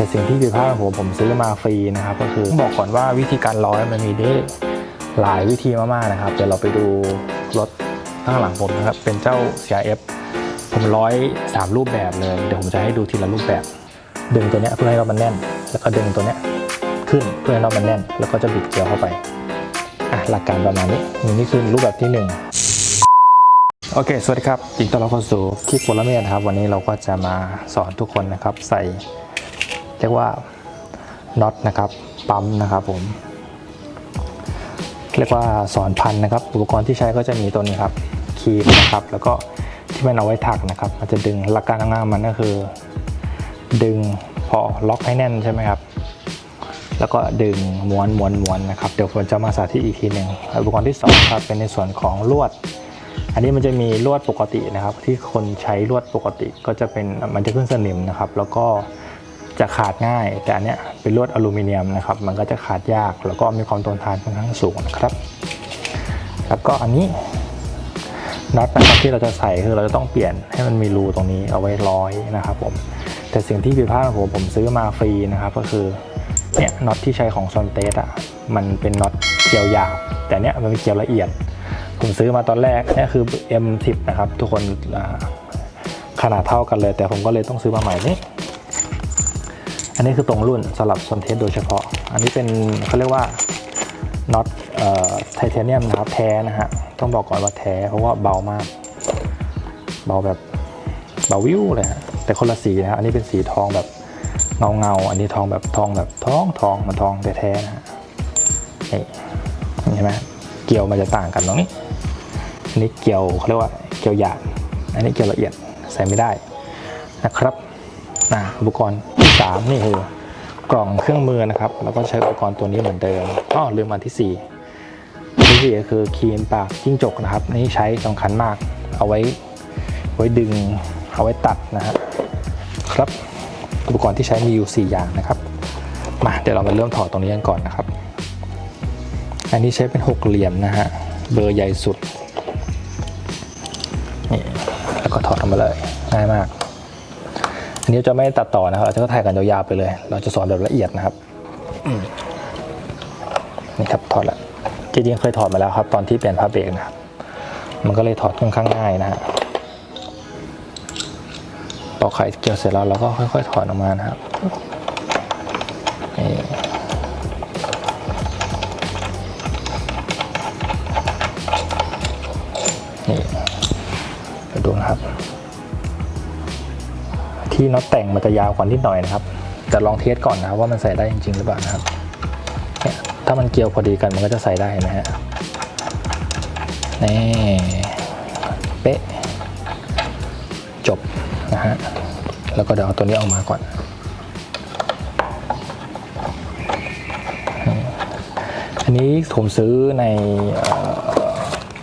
แต่สิ่งที่ผิดพลาดของผมซื้อมาฟรีนะครับ ก็คือต้องบอกก่อนว่าวิธีการร้อยมันมีได้หลายวิธีมากๆนะครับเดี๋ยวเราไปดูรถข้างหลังผมนะครับ เป็นเจ้า CRF ผมร้อยสามรูปแบบเลย เดี๋ยวผมจะให้ดูทีละรูปแบบ ดึงตัวเนี้ยเพื่อให้เรามันแน่น แล้วก็ดึงตัวเนี้ยขึ้นเพื่อให้เรามันแน่น แล้วก็จะบิดเกลียวเข้าไปอะหลักการประมาณนี้นี่คือรูปแบบที่หนึ่งโอเค สวัสดีครับอีกต้อนรับเข้าสู่คลิกโพลเมียนะครับ วันนี้เราก็จะมาสอนทุกคนนะครับ ใส่ เรียกว่าน็อตนะครับปั๊มนะครับผมเรียกว่าสอนพันนะครับ อุปกรณ์ที่ใช้ก็จะมีตัวนี้ครับครีมนะครับ แล้วก็ที่มันเอาไว้ถักนะครับ มันจะดึงหลักการง่ายๆมันก็คือ ดึงพอล็อกให้แน่นใช่ไหมครับแล้วก็ดึงม้วนม้วนม้วนนะครับเดี๋ยวผมจะมาสาธิตอีกทีหนึ่งอุปกรณ์ที่สองครับเป็นในส่วนของลวด อันนี้มันจะมีลวดปกตินะครับ ที่คนใช้ลวดปกติก็จะเป็นมันจะขึ้นสนิมนะครับ แล้วก็ จะขาดง่าย แต่อันเนี้ยเป็นลวดอลูมิเนียมนะครับ มันก็จะขาดยากแล้วก็มีความทนทานค่อนข้างสูงนะครับ แล้วก็อันนี้น็อตนะครับที่เราจะใส่คือเราจะต้องเปลี่ยนให้มันมีรูตรงนี้เอาไว้ร้อยนะครับผมแต่สิ่งที่ผิดพลาดของผมผมซื้อมาฟรีนะครับก็คือเนี่ยน็อตที่ใช้ของซอนเตสอะมันเป็นน็อตเกลียวหยาบแต่เนี้ยมันเป็นเกลียวละเอียด ผมซื้อมาตอนแรกเนี่ยคือ M10 นะครับ ทุกคนขนาดเท่ากันเลย แต่ผมก็เลยต้องซื้อมาใหม่นี่ อันนี้คือตรงรุ่นสำหรับซอนเทสโดยเฉพาะ อันนี้เป็นเขาเรียกว่าน็อตไทเทเนียมนะครับแท้นะฮะ ต้องบอกก่อนว่าแท้เพราะว่าเบามาก เบาแบบเบาวิวเลยฮะ แต่คนละสีนะครับอันนี้เป็นสีทองแบบเงาเงา อันนี้ทองแบบทองแบบทองทองมันทองแท้ๆนะฮะนี่เห็นไหมเกลียวมันจะต่างกันตรงนี้ อันนี้เกลียวเขาเรียกว่าเกลียวหยาบ อันนี้เกลียวละเอียดใส่ไม่ได้นะครับนะอุปกรณ์ ที่สามนี่คือกล่องเครื่องมือนะครับ แล้วก็ใช้อุปกรณ์ตัวนี้เหมือนเดิมอ๋อลืมอันที่สี่อันที่สี่ก็คือครีมปากจิ้งจกนะครับ นี่ใช้สำคัญมาก เอาไว้ไว้ดึง เอาไว้ตัดนะฮะครับอุปกรณ์ที่ใช้มีอยู่ 4 อย่างนะครับ มาเดี๋ยวเรามาเริ่มถอดตรงนี้กันก่อนนะครับ อันนี้ใช้เป็นหกเหลี่ยมนะฮะ เบอร์ใหญ่สุด นี่ แล้วก็ถอดออกมาเลย ง่ายมาก นนี้จะไม่ตัดต่อนะครับเราจะถ่ายกันยาวๆไปเลย เราจะสอนแบบละเอียดนะครับนี่ครับถอดละจริงๆเคยถอดมาแล้วครับ ตอนที่เปลี่ยนผ้าเบรกนะครับ มันก็เลยถอดค่อนข้างง่ายนะฮะตอกไข่เกี่ยวเสร็จแล้วเราก็ค่อย ๆ ถอดออกมานะครับ ที่น็อตแต่งมันจะยาวกว่านิดหน่อยนะครับ แต่ลองเทสก่อนนะครับว่ามันใส่ได้จริงๆหรือเปล่านะครับเนี่ยถ้ามันเกี่ยวพอดีกันมันก็จะใส่ได้นะฮะนี่เป๊ะจบนะฮะแล้วก็เดี๋ยวเอาตัวนี้ออกมาก่อนอันนี้ผมซื้อใน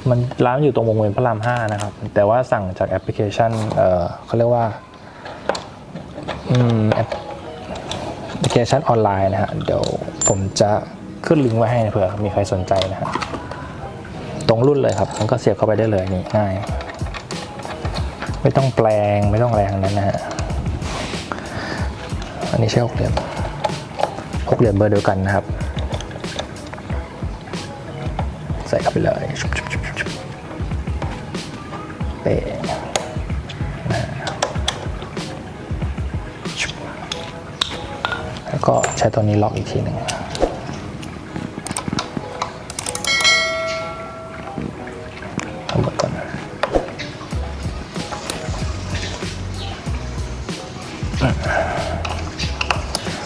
มันร้านอยู่ตรงวงเวียนพระรามห้านะครับ แต่ว่าสั่งจากแอปพลิเคชันเขาเรียกว่า แอปพลิเคชันออนไลน์นะฮะ เดี๋ยวผมจะขึ้นลิงก์ไว้ให้เผื่อมีใครสนใจนะฮะ ตรงรุ่นเลยครับ มันก็เสียบเข้าไปได้เลยนี่ง่าย ไม่ต้องแปลงไม่ต้องอะไรงนั้นนะฮะ อันนี้ใช่หกเหลี่ยมหกเหลี่ยมเบอร์เดียวกันนะครับ ใส่เข้าไปเลย ใช้ตัวนี้ล็อกอีกทีหนึ่งเอาหมดก่อน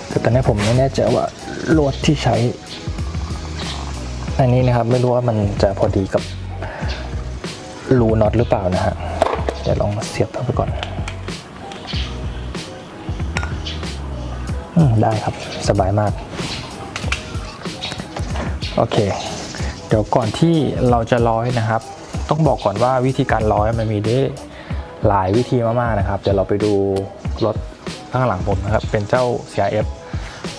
แต่ตอนนี้ผมไม่แน่ใจว่าลวดที่ใช้ อันนี้นะครับ ไม่รู้ว่ามันจะพอดีกับรูน็อตหรือเปล่านะฮะเดี๋ยวลองเสียบเข้าไปก่อน ได้ครับสบายมาก โอเค เดี๋ยวก่อนที่เราจะร้อยนะครับ ต้องบอกก่อนว่าวิธีการร้อยมันมีได้หลายวิธีมากๆนะครับ เดี๋ยวเราไปดูรถข้างหลังผมนะครับ เป็นเจ้า CRF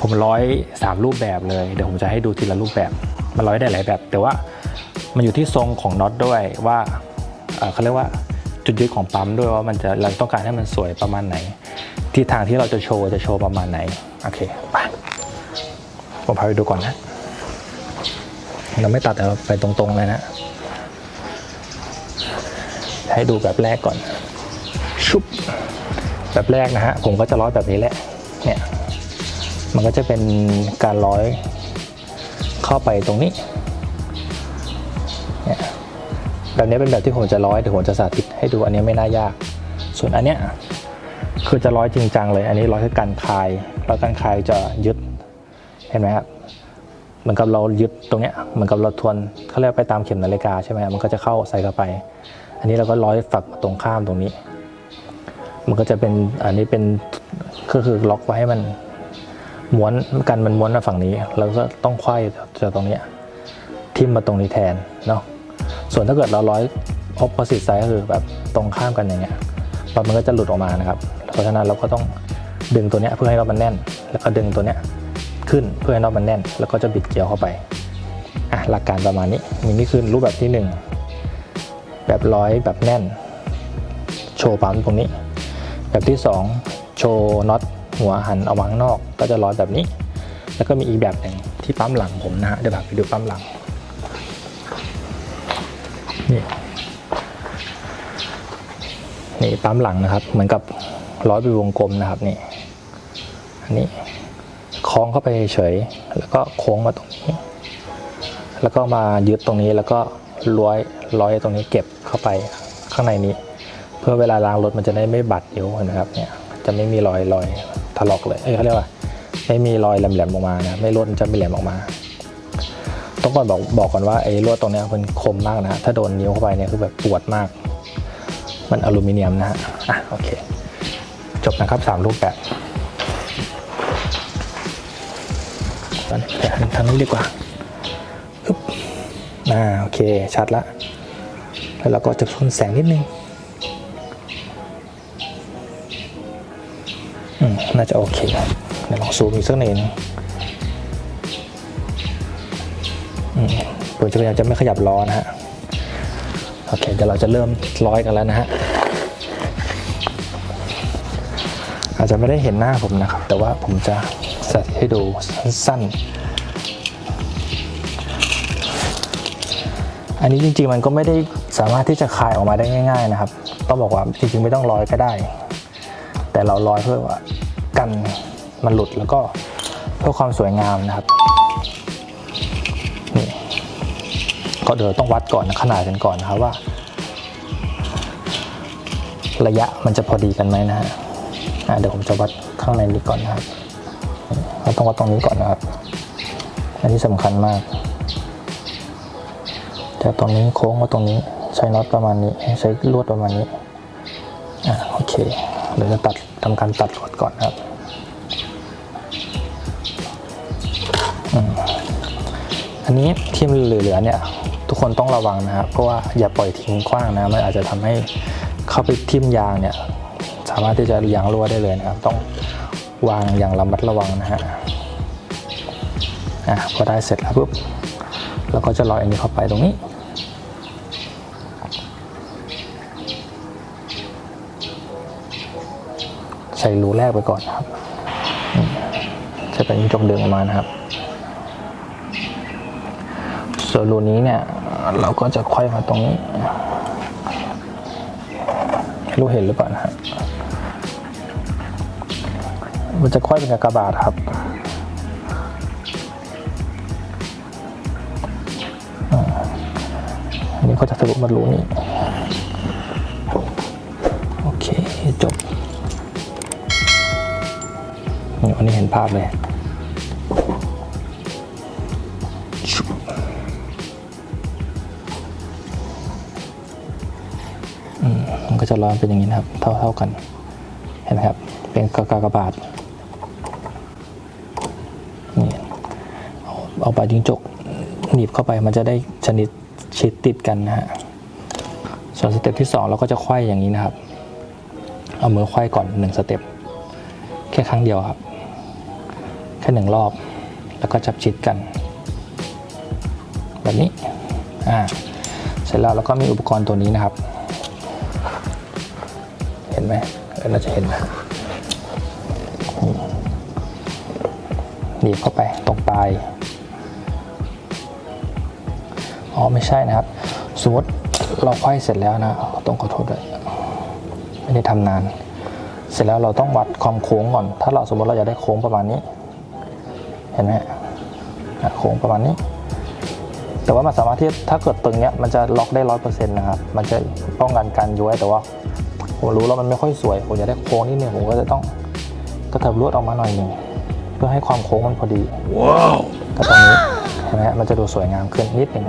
ผมร้อยสามรูปแบบเลย เดี๋ยวผมจะให้ดูทีละรูปแบบ มันร้อยได้หลายแบบ แต่ว่ามันอยู่ที่ทรงของน็อตด้วยว่าเอ่อเขาเรียกว่า จุดยึดของปั๊มด้วยว่ามันจะเราต้องการให้มันสวยประมาณไหน ที่ทางที่เราจะโชว์จะโชว์ประมาณไหน โอเคไปผมพาไปดูก่อนนะ เราไม่ตัดแต่เราไปตรงๆเลยนะ ให้ดูแบบแรกก่อน ชุบ แบบแรกนะฮะ ผมก็จะร้อยแบบนี้แหละ เนี่ย มันก็จะเป็นการร้อยเข้าไปตรงนี้ เนี่ยแบบนี้เป็นแบบที่ผมจะร้อยเดี๋ยวผมจะสาธิต ให้ดูอันนี้ไม่น่ายาก ส่วนอันเนี้ยคือจะร้อยจริงจังเลย อันนี้ร้อยคือการคลายแล้วการคลายจะยึดเห็นไหมครับเหมือนกับเรายึดตรงเนี้ยเหมือนกับเราทวนเขาเรียกไปตามเข็มนาฬิกาใช่ไหมมันก็จะเข้าใส่เข้าไป อันนี้เราก็ร้อยฝักตรงข้ามตรงนี้ มันก็จะเป็นอันนี้เป็นก็คือล็อกไว้ให้มันม้วนกันมันม้วนมาฝั่งนี้แล้วก็ต้องไขว้จากตรงเนี้ยทิ่มมาตรงนี้แทนเนาะส่วนถ้าเกิดเราร้อย opposite side ก็คือแบบตรงข้ามกันอย่างเงี้ยปับมันก็จะหลุดออกมานะครับ เพราะฉะนั้นเราก็ต้องดึงตัวเนี้ยเพื่อให้เรามันแน่น แล้วก็ดึงตัวเนี้ยขึ้นเพื่อให้เรามันแน่น แล้วก็จะบิดเกียวเข้าไปอะหลักการประมาณนี้มีนี่คือรูปแบบที่หนึ่งแบบร้อยแบบแน่น โชว์ปั๊มตรงนี้ แบบที่สองโชว์น็อตหัวหันออกมาข้างนอก ก็จะร้อยแบบนี้ แล้วก็มีอีกแบบหนึ่งที่ปั๊มหลังผมนะฮะเดี๋ยวพาไปดูปั๊มหลัง นี่ปั๊มหลังนะครับ เหมือนกับร้อยเป็นวงกลมนะครับนี่อันนี้คล้องเข้าไปเฉยแล้วก็โค้งมาตรงนี้ แล้วก็มายึดตรงนี้แล้วก็ร้อยร้อยตรงนี้เก็บเข้าไปข้างในนี้ เพื่อเวลาล้างรถมันจะได้ไม่บัดนิ้วเห็นะครับเนี่ยจะไม่มีรอยรอยถลอกเลยเอ้ยเขาเรียกว่าไม่มีรอยแหลมๆออกมานะไม่รถมันจะไม่แหลมออกมาต้องก่อนบอกบอกก่อนว่าไอ้ลวดตรงนี้มันคมมากนะ ถ้าโดนนิ้วเข้าไปเนี่ยคือแบบปวดมาก มันอลูมิเนียมนะฮะอะโอเค จบนะครับสามรูปแบบตอนนี้ไปทางนี้ดีกว่าอึ๊บอ่าโอเค ชัดละ แล้วเราก็จะพ่นแสงนิดนึงอืมน่าจะโอเคเดี๋ยวลองซูมอีกสักหน่อยนึงผมจะพยายามจะไม่ขยับล้อนะฮะ โอเคเดี๋ยวเราจะเริ่มร้อยกันแล้วนะฮะอาจจะไม่ได้เห็นหน้าผมนะครับ แต่ว่าผมจะสาธิตให้ดูสั้นๆ อันนี้จริงๆมันก็ไม่ได้สามารถที่จะคลายออกมาได้ง่าย ๆ นะครับ ต้องบอกว่าจริงๆไม่ต้องร้อยก็ได้ แต่เราร้อยเพื่อว่ากันมันหลุดแล้วก็เพื่อความสวยงามนะครับ ก็เดี๋ยวต้องวัดก่อนขนาดกันก่อนนะครับว่า ระยะมันจะพอดีกันไหมนะฮะเดี๋ยวผมจะวัดข้างในนี้ก่อนนะครับเราต้องวัดตรงนี้ก่อนนะครับ อันนี้สำคัญมากจากตรงนี้โค้งมาตรงนี้ใช้น็อตประมาณนี้ใช้ลวดประมาณนี้อะโอเคเดี๋ยวจะตัดทำการตัดลวดก่อนนะครับอันนี้ที่มันเหลือเนี่ย ทุกคนต้องระวังนะครับเพราะว่าอย่าปล่อยทิ้งกว้างนะมันอาจจะทำให้เข้าไปทิ่มยางเนี่ยสามารถที่จะยางรั่วได้เลยนะครับ ต้องวางอย่างระมัดระวังนะฮะอะพอได้เสร็จแล้วปุ๊บเราก็จะลอยอันนี้เข้าไปตรงนี้ใส่รูแรกไปก่อนนะครับจะเป็นจงดึงออกมานะครับ ส่วนรูนี้เนี่ย เราก็จะค่อยมาตรงนี้รู้เห็นหรือเปล่านะฮะมันจะค่อยเป็นกากบาทครับอันนี้ก็จะทะลุมารูนี้ โอเค จบนี่วันนี้เห็นภาพเลย ก็จะร้อนเป็นอย่างนี้นะครับ เท่าเท่ากัน เห็นไหมครับ เป็นกากากบาทนี่เอาเอาปลายจิ้งจกหนีบเข้าไปมันจะได้ชนิดชิดติดกันนะฮะ ส่วนสเต็ปที่สองเราก็จะไขว้อย่างนี้นะครับ เอามือไขว้ก่อนหนึ่งสเต็ป แค่ครั้งเดียวครับ แค่หนึ่งรอบ แล้วก็จับชิดกัน แบบนี้ อ่า เสร็จแล้วเราก็มีอุปกรณ์ตัวนี้นะครับ นไหมเออน่าจะเห็นนะหนีบเข้าไปตรงปลาย อ๋อไม่ใช่นะครับ สมมติเราไขว้เสร็จแล้วนะต้องขอโทษด้วยไม่ได้ทำนาน เสร็จแล้วเราต้องวัดความโค้งก่อน ถ้าเราสมมติเราอยากได้โค้งประมาณนี้ เห็นไหมโค้งประมาณนี้ แต่ว่ามันสามารถที่ถ้าเกิดตึงเนี้ยมันจะล็อกได้ร้อยเปอร์เซ็นต์นะครับ มันจะป้องกันการย้วยแต่ว่า ผมรู้แล้วมันไม่ค่อยสวย ผมอยากได้โค้งนิดนึงผมก็จะต้องกระเถิบลวดออกมาหน่อยหนึ่งเพื่อให้ความโค้งมันพอดีว้าวก็ตรงนี้เห็นไหมฮะมันจะดูสวยงามขึ้นนิดหนึ่ง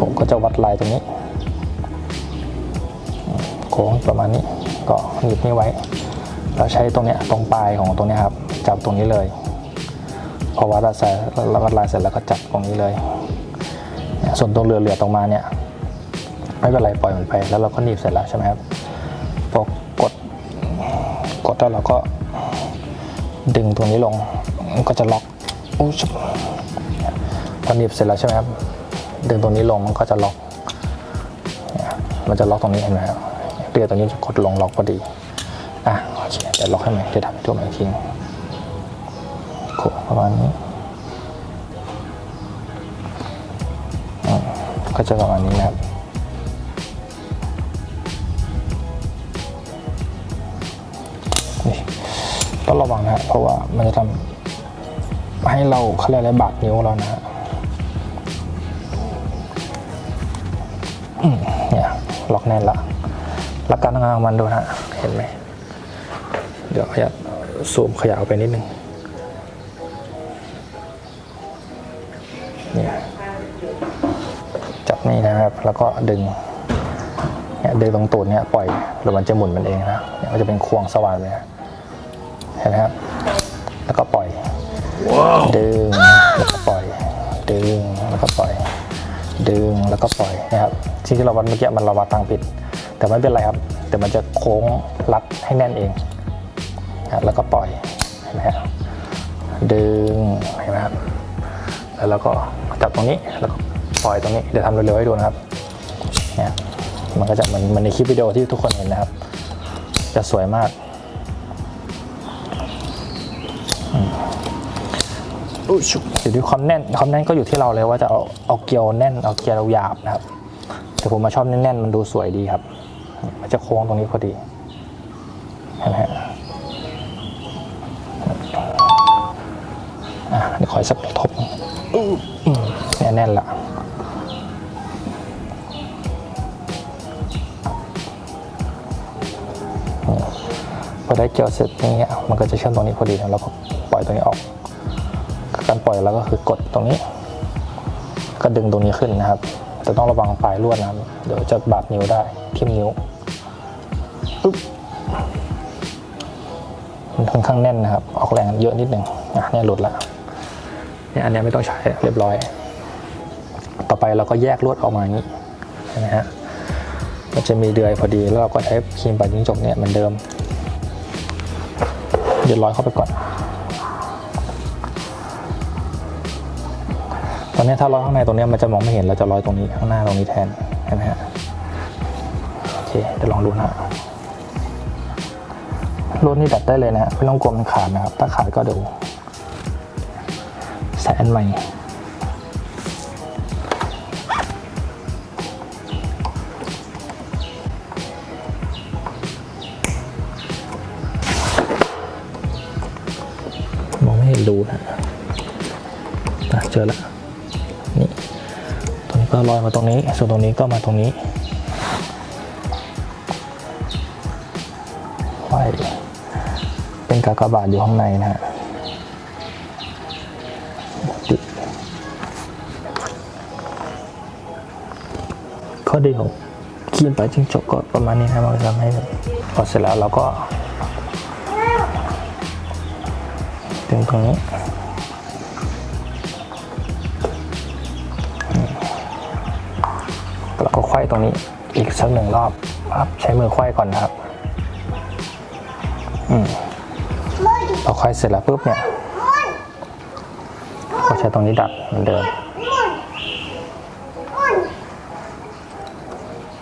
ผมก็จะวัดลายตรงนี้ โค้งประมาณนี้ก็หนีบนี้ไว้ เราใช้ตรงเนี้ยตรงปลายของตรงเนี้ยครับ จับตรงนี้เลย พอวัดลายเสร็จเราวัดลายเสร็จแล้วก็จับตรงนี้เลยเนี่ยส่วนตรงเรือเหลือตรงมาเนี่ยไม่เป็นไรปล่อยมันไป แล้วเราก็หนีบเสร็จแล้วใช่ไหมครับพอกด กดแล้วเราก็ดึงตรงนี้ลงมันก็จะล็อกอุ๊ยชุบพอหนีบเสร็จแล้วใช่ไหมครับดึงตรงนี้ลงมันก็จะล็อก มันจะล็อกตรงนี้เห็นไหมครับเรียตรงนี้จะกดลงล็อกพอดีอะโอเคเดี๋ยวล็อกให้ใหม่เดี๋ยวทำให้ตัวใหม่อีกทีนึงโคประมาณนี้ก็จะประมาณนี้นะครับ ต้องระวังนะฮะเพราะว่ามันจะทำให้เราเขาเรียกอะไรบาดนิ้วเรานะฮะอืมเนี่ยล็อกแน่นละหลักการทำงานของมันดูนะฮะเห็นไหมเดี๋ยวขยับซูมขยายออกไปนิดนึงเนี่ยจับนี่นะครับ แล้วก็ดึงเนี่ยดึงตรงตูดเนี่ยปล่อยหรือมันจะหมุนมันเองนะเนี่ยมันจะเป็นควงสว่านเลยนะ เห็นไหมครับ แล้วก็ปล่อยว้าวดึง แล้วก็ปล่อย ดึง แล้วก็ปล่อย ดึง แล้วก็ปล่อยนะครับ ที่ที่เราวัดเมื่อกี้มันเราวัดตังผิด แต่ไม่เป็นไรครับ แต่มันจะโค้งรัดให้แน่นเองนะแล้วก็ปล่อยเห็นไหมครับดึง เห็นไหมครับ แล้วเราก็จับตรงนี้ แล้วก็ปล่อยตรงนี้ เดี๋ยวทำเร็วๆให้ดูนะครับเนี่ยมันก็จะเหมือนเหมันในคลิปวิดีโอที่ทุกคนเห็นนะครับ จะสวยมาก อุ๊ยชุบอยู่ที่ความแน่นความแน่นก็อยู่ที่เราเลยว่าจะเอาเอาเกลียวแน่นเอาเกลียวหยาบนะครับ แต่ผมมาชอบแน่นๆมันดูสวยดีครับ มันจะโค้งตรงนี้พอดีเห็นไหมฮะอะเดี๋ยวขออีกสักทบอืมเนี่ยแน่นละพอได้เกลียวเสร็จอย่างเงี้ยมันก็จะเชื่อมตรงนี้พอดีแล้วเราก็ปล่อยตรงนี้ออก การปล่อยเราก็คือกดตรงนี้ ก็ดึงตรงนี้ขึ้นนะครับ แต่ต้องระวังปลายลวดนะครับเดี๋ยวจะบาดนิ้วได้ทิ่มนิ้วปึ๊บมันค่อนข้างแน่นนะครับ ออกแรงเยอะนิดหนึ่งอะเนี่ยหลุดละเนี่ยอันเนี้ยไม่ต้องใช้เรียบร้อย ต่อไปเราก็แยกลวดออกมาอย่างนี้นไหมฮะมันจะมีเดือยพอดีแล้วเราก็ใช้ครีมปัดจิ้งจกเนี่ยเหมือนเดิมเดี๋ยวร้อยเข้าไปก่อน ตอนนี้ถ้าร้อยข้างในตรงนี้มันจะมองไม่เห็นเราจะร้อยตรงนี้ข้างหน้าตรงนี้แทนเห็นไหมฮะโอเคเดี๋ยวลองดูนะฮะรถนี่ดัดได้เลยนะฮะไม่ต้องกลัวมันขาดนะครับ ถ้าขาดก็เดี๋ยวใส่อันใหม่มองไม่เห็นรูนะอะเจอแล้ว นี่ตรงนี้ก็ลอยมาตรงนี้ ส่วนตรงนี้ก็มาตรงนี้ไว้เป็นกากบาทอยู่ข้างในนะฮะติข้อดีของครีมปจิ้งจกก็ประมาณนี้นะมันจะทำให้พอเสร็จแล้วเราก็ดึงตรงนี้ ตรงนี้อีกสักหนึ่งรอบครับใช้มือไขว้ก่อนนะครับอืมพอไขว้เสร็จแล้วปุ๊บเนี่ยก็ใช้ตรงนี้ดัดเหมือนเดิม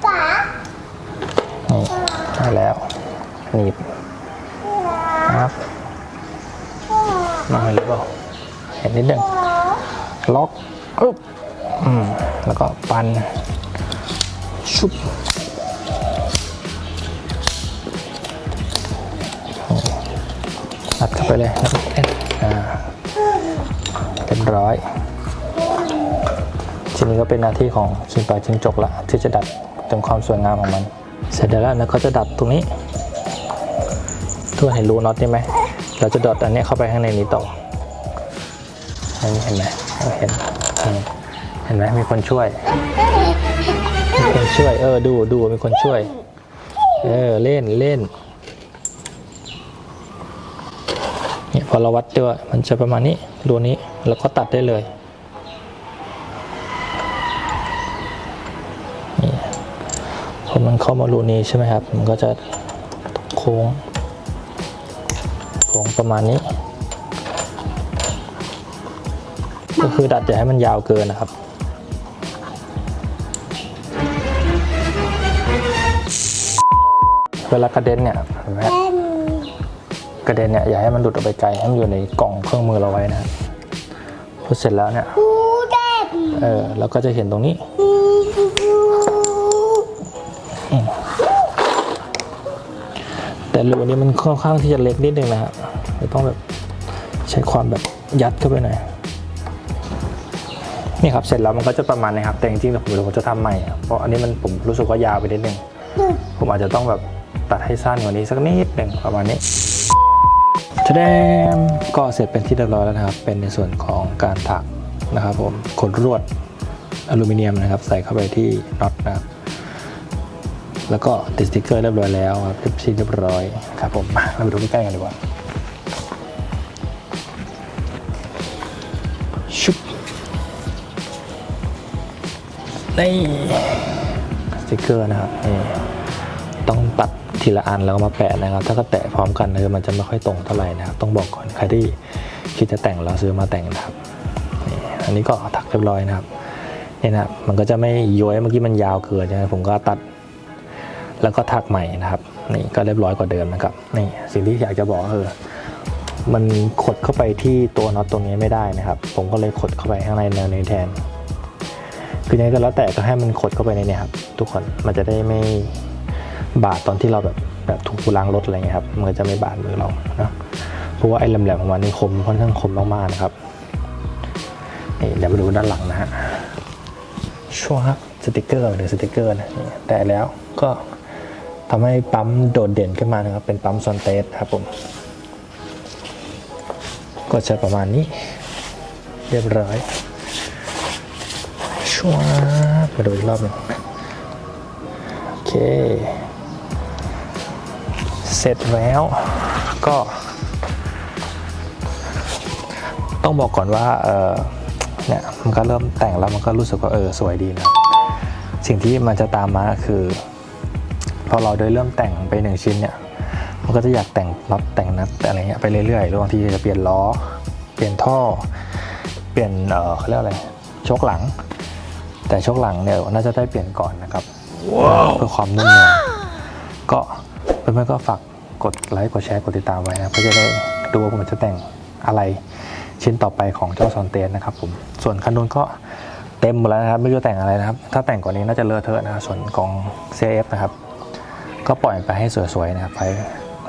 ป๋านี่ได้แล้วหนีบนะครับมองเห็นหรือเปล่าเห็นนิดนึงล็อกอึ๊บอืมแล้วก็ปัน ชุบอัดเข้าไปเลยแล้วก็เล่นอ่าเรียบร้อย ทีนี้ก็เป็นหน้าที่ของชิงปลาจิงจกละที่จะดัดเต็มความสวยงามของมัน เสร็จแล้วนะเขาจะดัดตรงนี้ทุกคนเห็นรูน็อตนี่ไหม เราจะดอดอันนี้เข้าไปข้างในนี้ต่ออันนี้เห็นไหมเห็นเห็นไหมมีคนช่วย คนช่วย เออ ดูดูมีคนช่วย เออ เล่นเล่น เนี่ยพอเราวัดด้วย มันจะประมาณนี้รูนี้ แล้วก็ตัดได้เลยพอมันเข้ามารูนี้ใช่ไหมครับ มันก็จะโค้ง โค้งประมาณนี้ ก็คือดัดอย่าให้มันยาวเกินนะครับ เวลากระเด็นเนี่ยเห็นไหมฮะกระเด็นเนี่ยอย่าให้มันหลุดออกไปไกลให้มันอยู่ในกล่องเครื่องมือเราไว้นะครับพอเสร็จแล้วเนี่ยหูเด็ดเออเราก็จะเห็นตรงนี้แต่รูนี้มันค่อนข้างที่จะเล็กนิดนึงนะฮะจะต้องแบบใช้ความแบบยัดเข้าไปหน่อยนี่ครับเสร็จแล้วมันก็จะประมาณนี้ครับแต่จริงๆเดี๋ยวผมเดี๋ยวผมจะทำใหม่อะเพราะอันนี้มันผมรู้สึกว่ายาวไปนิดนึงผมอาจจะต้องแบบ ตัดให้สั้นกว่านี้สักนิดหนึ่งประมาณนี้แสดงก็เสร็จเป็นที่เรียบร้อยแล้วนะครับ เป็นในส่วนของการถักนะครับผมขนรวดอลูมิเนียมนะครับ ใส่เข้าไปที่น็อตนะครับแล้วก็ติดสติ๊กเกอร์เรียบร้อยแล้วครับเรียบร้อยเรียบร้อยครับผมมาเราไปดูใกล้ๆกันดีกว่าชุบนี่สติ๊กเกอร์นะครับนี่ต้องตัด ทีละอันแล้วก็มาแปะนะครับ ถ้าก็แตะพร้อมกันคือมันจะไม่ค่อยตรงเท่าไหร่นะครับต้องบอกก่อนใครที่คิดจะแต่งแล้วซื้อมาแต่งนะครับนี่อันนี้ก็ถักเรียบร้อยนะครับนี่นะมันก็จะไม่ย้อยเมื่อกี้มันยาวเกินใช่ไหมผมก็ตัด แล้วก็ถักใหม่นะครับนี่ก็เรียบร้อยกว่าเดิมนะครับนี่สิ่งที่อยากจะบอกก็คือมันขดเข้าไปที่ตัวน็อตตรงนี้ไม่ได้นะครับ ผมก็เลยขดเข้าไปข้างในแนวนี้แทน คือยังไงก็แล้วแต่ก็ให้มันขดเข้าไปในนี้ครับ ทุกคนมันจะได้ไม่ บาดตอนที่เราแบบแบบถูล้างรถอะไรเงี้ยครับมันจะไม่บาดมือเรานะเพราะว่าไอ้แหลมๆของมันนี่คมค่อนข้างคมมากๆนะครับนี่เดี๋ยวมาดูด้านหลังนะฮะชัวร์สติกเกอร์หรือสติกเกอร์นะนี่แต่แล้วก็ทำให้ปั๊มโดดเด่นขึ้นมานะครับ เป็นปั๊มซอนเตสครับผม ก็จะประมาณนี้เรียบร้อยชัวร์มาดูอีกรอบหนึงโอเค เสร็จแล้วก็ ต้องบอกก่อนว่าเออเนี่ยมันก็เริ่มแต่งแล้วมันก็รู้สึกว่าเออสวยดีนะสิ่งที่มันจะตามมาก็คือ พอเราได้เริ่มแต่งไปหนึ่งชิ้นเนี่ยมันก็จะอยากแต่งน็อตแต่งนัดอะไรเงี้ยไปเรื่อยๆหรือบางทีจะเปลี่ยนล้อ เปลี่ยนท่อ เปลี่ยนเออเขาเรียกอะไรโชคหลัง แต่โชคหลังเนี่ยน่าจะได้เปลี่ยนก่อนนะครับเพื่อความนุ่มนวลก็เพื่อนๆก็ฝาก กดไลค์กดแชร์กดติดตามไว้นะเพื่อจะได้ดูว่าผมจะแต่งอะไรชิ้นต่อไปของเจ้าซอนเตนนะครับผมส่วนคันนู้นก็เต็มหมดแล้วนะครับไม่รู้แต่งอะไรนะครับ ถ้าแต่งกว่านี้น่าจะเลอะเทอะนะครับส่วนของ CF นะครับ ก็ปล่อยไปให้สวยๆนะครับไป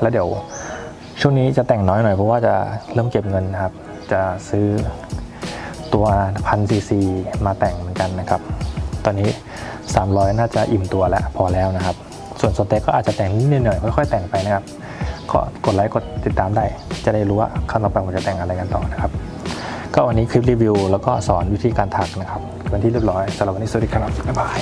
แล้วเดี๋ยวช่วงนี้จะแต่งน้อยหน่อยเพราะว่าจะเริ่มเก็บเงินนะครับ จะซื้อตัวพันซีซีมาแต่งเหมือนกันนะครับ ตอนนี้ 300 น่าจะอิ่มตัวแล้วพอแล้วนะครับ ส่วนสเต็กก็อาจจะแต่งนิดหน่อยค่อยๆแต่งไปนะครับ ก็กดไลค์กดติดตามได้ จะได้รู้ว่าขั้นต่อไปผมจะแต่งอะไรกันต่อนะครับ ก็วันนี้คลิปรีวิวแล้วก็สอนวิธีการถักนะครับเป็นที่เรียบร้อยสำหรับวันนี้สวัสดีครับบ๊ายบาย